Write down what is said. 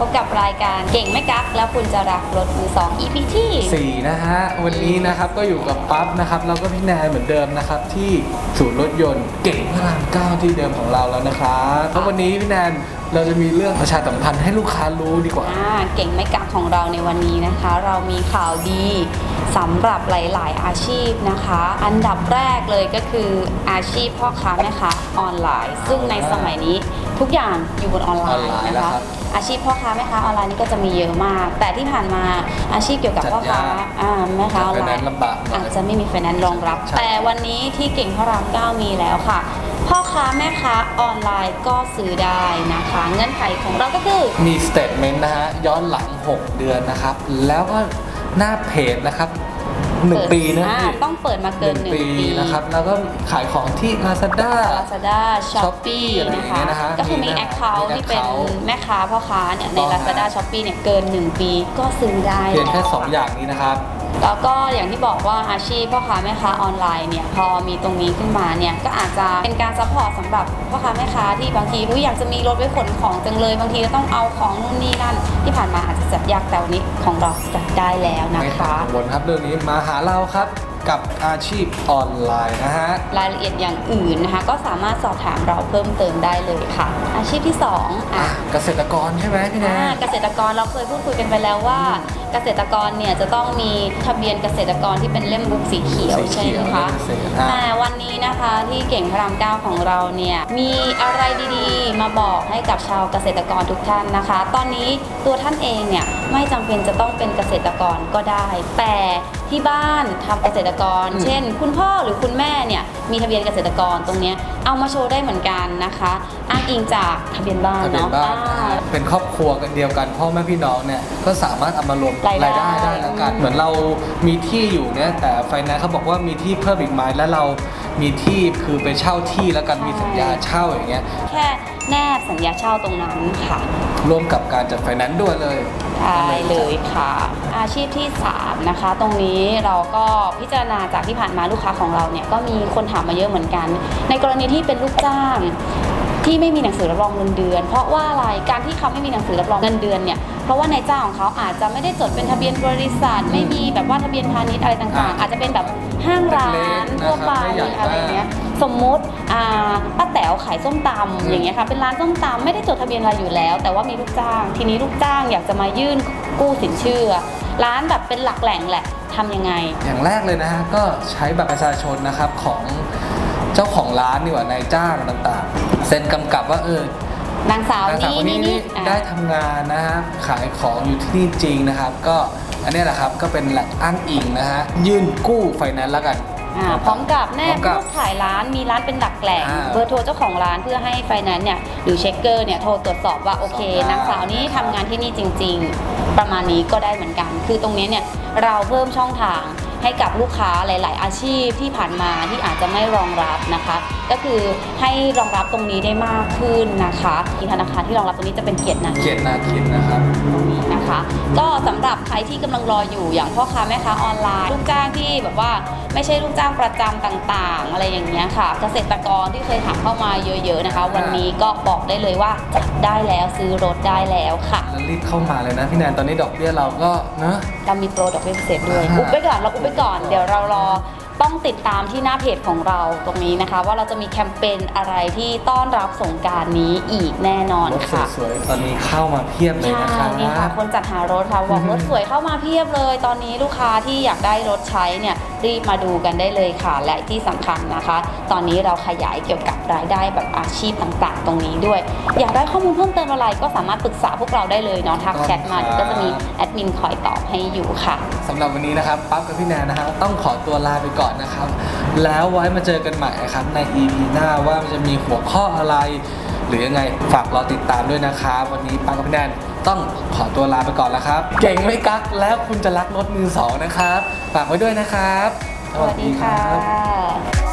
วัสดีครับพบกับรายการเก่งไม่กัก แล้วคุณจะรักรถมือสอง EP ที่สี่นะฮะ วันนี้นะครับก็อยู่กับปั๊บนะครับ แล้วก็พี่แนนเหมือนเดิมนะครับ ที่ศูนย์รถยนต์เก่งพระรามเก้าที่เดิมของเราแล้วนะครับแล้ววันนี้พี่แนนเราจะมีเรื่องประชาสัมพันธ์ให้ลูกค้ารู้ดีกว่า อ่าเก่งไม่กักของเราในวันนี้นะคะ เรามีข่าวดี สำหรับหลายๆ อาชีพนะคะ อันดับแรกเลยก็คืออาชีพพ่อค้าแม่ค้าออนไลน์ ซึ่งในสมัยนี้ทุกอย่างอยู่บนออนไลออนน์ไลน์นะแล้วคะครับอาชีพพ่อค้าแม่ค้าออนไลน์นี่ก็จะมีเยอะมาก แต่ที่ผ่านมาอาชีพเกี่ยวกับจัดพ่อค้ายากอ่าแม่ค้าออนจัดไลไฟแนนซ์น์ ลำบากหน่อย อาจจะไม่มีไฟแนนซ์รองรับ ใช่ แต่วันนี้ที่เก่งพระรามเก้ามีแล้วค่ะ พ่อค้าแม่ค้าออนไลน์ก็ซื้อได้นะคะ เงื่อนไขของเราก็คือ มีสเตทเมนต์นะฮะย้อนหลัง 6 เดือนนะครับ แล้วก็ หน้าเพจนะครับหนึ่งเปิดปีนะอ่าพี่ต้องเปิดมาเกินหนึ่งปีนะครับ แล้วก็ขายของที่ Lazada Lazada Shopee Shopee อะไรอย่างนะเงี้คะ ยนะคะก็คือมีมีแอคเคาท์มีที่เป็น account แม่ค้าพ่อค้าเนี่ย ใน ต้อง Lazada Shopee เนี่ย เกิน 1 ปีก็ซื้อได้เพียงแค่ล้ว2อย่างนี้นะครับ แล้วก็อย่างที่บอกว่าอาชีพพ่อค้าแม่ค้าออนไลน์เนี่ย พอมีตรงนี้ขึ้นมาเนี่ย ก็อาจจะเป็นการซัพพอร์ตสำหรับพ่อค้าแม่ค้าที่บางทีอุ๊ยอยากจะมีรถไว้ขนของจังเลย บางทีก็ต้องเอาของนู่นนี่นั่นที่ผ่านมาอา จจะจัดยากแต่วันนี้ของเราจัดได้แล้วนะไม่คะต้องกังวลครับเรื่องนี้มาหาเราครับกับอาชีพออนไลน์นะฮะ รายละเอียดอย่างอื่นนะคะ ก็สามารถสอบถามเราเพิ่มเติมได้เลยค่ะ อาชีพที่สองอะอะเกษตรกรใช่ไหมพี่แนอ่าน เกษตรกรเราเคยพูดคุยกันไปแล้วว่า เกษตรกรเนี่ยจะต้องมีทะเบียนเกษตรกรที่เป็นเล่มบุ๊กสีเขียวสีใช่เขียวไหมคะเล่มเกษตรอะแต่วันนี้ นะคะที่เก่งพระรามเก้าของเราเนี่ยมีอะไรดีๆ มาบอกให้กับชาวเกษตรกรทุกท่านนะคะ ตอนนี้ตัวท่านเองเนี่ยไม่จำเป็นจะต้องเป็นเกษตรกรก็ได้ แต่ที่บ้านทำเกษตรกรอืมเช่น คุณพ่อหรือคุณแม่เนี่ยมีทะเบียนเกษตรกรตรงเนี้ยเอามาโชว์ได้เหมือนกันนะคะอ้างอิงจากทะเบียนบ้านทะเบียนเนาะบ้านนะอ่าฮะเป็นครอบครัวกันเดียวกันพ่อแม่พี่น้องเนี่ยก็สามารถเอามารวมรายได้ได้แล้วกันเหมือนเรามีที่อยู่เนี่ยแต่ไฟแนนซ์เขาบอกว่ามีที่เพิ่มอีกไหมแล้วเรามีที่คือไปเช่าที่แล้วกันมีสัญญาเช่าอย่างเงี้ยแค่แนบสัญญาเช่าตรงนั้นค่ะ ร่วมกับการจัดไฟแนนซ์ด้วยเลย ได้เลยค่ะ อาชีพที่ 3 นะคะ ตรงนี้เราก็พิจารณาจากที่ผ่านมาลูกค้าของเราเนี่ยก็มีคนถามมาเยอะเหมือนกัน ในกรณีที่เป็นลูกจ้างที่ไม่มีหนังสือรับรองเงินเดือน เพราะว่าอะไรการที่เขาไม่มีหนังสือรับรองเงินเดือนเนี่ยเพ ราะว่านายจ้างของเขาอาจจะไม่ได้จดเป็นทะเบียนบริษัท ไม่มีแบบว่าทะเบียนพาณิชย์อะไรต่างอ่าๆอาจจะเป็นแบบห้างร้าเล็นกๆทั่วไปนะครับไม่ใหญ่มากอะไรเงี้ยสมมุติอ่าป้าแต๋วขายส้มตำอย่างเงี้ยค่ะเป็นร้านส้มตำไม่ได้จดทะเบียนอะไรอยู่แล้ว แต่ว่ามีลูกจ้าง ทีนี้ลูกจ้างอยากจะมายื่นกู้สินเชื่อ ร้านแบบเป็นหลักแหล่งแหละทำยังไง อย่างแรกเลยนะฮะก็ใช้บัตรประชาชนนะครับของเจ้าของร้านดีกว่านายจ้างต่างๆ เซ็นกำกับว่าเออ นางสาวนางสาวนี้คนนี่นี้นี่นี่อะ ได้ทำงานนะฮะขายของอยู่ที่นี่จริงนะครับ ก็อันเนี้ยแหละครับก็เป็นแหล่งอ้างอิงนะฮะยื่นกู้ไฟแนนซ์แล้วกัน อ่าพร้อมกับแนพร้อบมกับรูปถ่ายร้านมีร้านเป็นหลักแหล่งอ่าเบอร์โทรเจ้าของร้านเพื่อให้ไฟแนนซ์เนี่ยหรือเช็คเกอร์เนี่ยโทรตรวจสอบว่าโอเคสอบได้ นางสาวนี้ทำงานที่นี่จริง ๆ ประมาณนี้ก็ได้เหมือนกัน คือตรงนี้เนี่ยเราเพิ่มช่องทาง ให้กับลูกค้าหลาย ๆ อาชีพที่ผ่านมาที่อาจจะไม่รองรับนะคะ ก็คือให้รองรับตรงนี้ได้มากขึ้นนะคะมีธนาคารที่รองรับตรงนี้จะเป็นเกียรตินาเกียรตินาคินนะครับ นะคะก็สำหรับใครที่กำลังรออยู่อย่างพ่อค้าแม่ค้าออนไลน์ลูกจ้างที่แบบว่าไม่ใช่ลูกจ้างประจำต่างๆ อะไรอย่างเงี้ยค่ะ เกษตรกรที่เคยถามเข้ามาเยอะ ๆ นะคะ วันนี้ก็บอกได้เลยว่าจัดได้แล้วซื้อรถได้แล้วค่ะ แล้วรีบเข้ามาเลยนะพี่แนนตอนนี้ดอกเบี้ยเราก็เนอะ เรามีโปรดอกเบี้ยพิเศษด้วย อ่า อุบไปก่อนเราอุบไปก่อน เดี๋ยวเรารอ ต้องติดตามที่หน้าเพจของเราตรงนี้นะคะ ว่าเราจะมีแคมเปญอะไรที่ต้อนรับสงกรารนี้อีกแน่นอนรถค่ะ สวยๆตอนนี้เข้ามาเพียบเลยใช่นะครับนี่ค่ะ คนจัดหารถค่ะบอกอือฮึรถสวยเข้ามาเพียบเลย ตอนนี้ลูกค้าที่อยากได้รถใช้เนี่ยรีบมาดูกันได้เลยค่ะ และที่สำคัญนะคะ ตอนนี้เราขยายเกี่ยวกับรายได้แบบอาชีพต่างๆ ตรงนี้ด้วย อยากได้ข้อมูลเพิ่มเติมอะไรก็สามารถปรึกษาพวกเราได้เลยเนาะทักแชทมาเดี๋ยวก็จะมีแอดมินคอยตอบให้อยู่ค่ะ สำหรับวันนี้นะครับปั๊บกับพี่แนนนะครับต้องขอตัวลาไปก่อนนะครับ แล้วไว้มาเจอกันใหม่นะครับใน EP หน้าว่ามันจะมีหัวข้ออะไร หรือยังไงฝากรอติดตามด้วยนะครับ วันนี้ปั๊บกับพี่แนนต้องขอตัวลาไปก่อนแล้วครับ เก่งไม่กักแล้วคุณจะรักรถมือสองนะครับ ฝากไว้ด้วยนะครับ สวัสดีค่ะ